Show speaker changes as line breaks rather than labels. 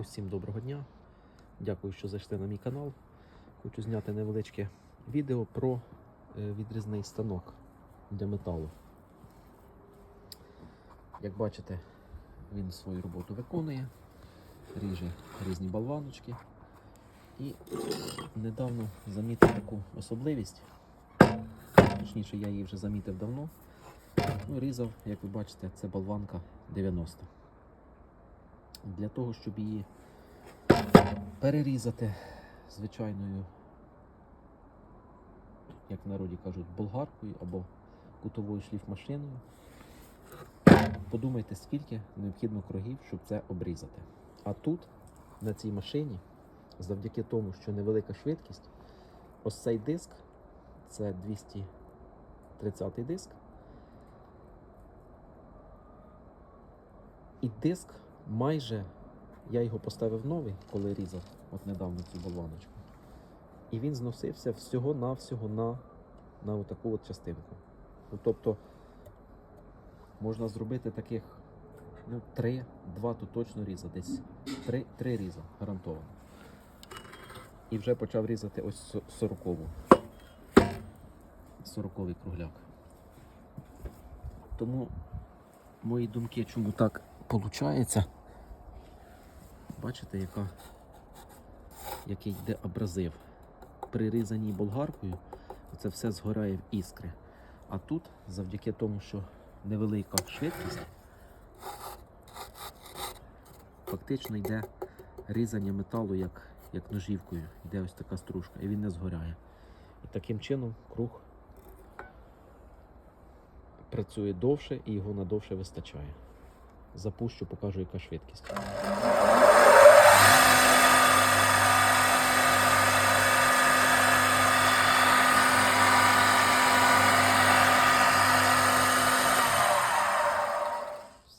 Усім доброго дня. Дякую, що зайшли на мій канал. Хочу зняти невеличке відео про е, відрізний станок для металу. Як бачите, він свою роботу виконує, ріже різні болваночки. І недавно замітив таку особливість. Точніше, я її вже замітив давно. Ну, різав, як ви бачите, це болванка 90. Для того, щоб її перерізати звичайною, як в народі кажуть, болгаркою або кутовою шліфмашиною. Подумайте, скільки необхідно кругів, щоб це обрізати. А тут, на цій машині, завдяки тому, що невелика швидкість, ось цей диск, це 230 диск. І диск майже я його поставив новий, коли різав от недавно цю болваночку. І він зносився всього-навсього на, на отаку от частинку. Ну, тобто можна зробити таких ну, три, два тут точно різа, десь три, три різа гарантовано. І вже почав різати ось сорокову. Сороковий кругляк. Тому мої думки, чому так виходить. Бачите, яка, який йде абразив. При різанні болгаркою це все згорає в іскри. А тут, завдяки тому, що невелика швидкість, фактично йде різання металу як, як ножівкою. Йде ось така стружка, і він не згоряє. І таким чином круг працює довше і його надовше вистачає. Запущу, покажу, яка швидкість.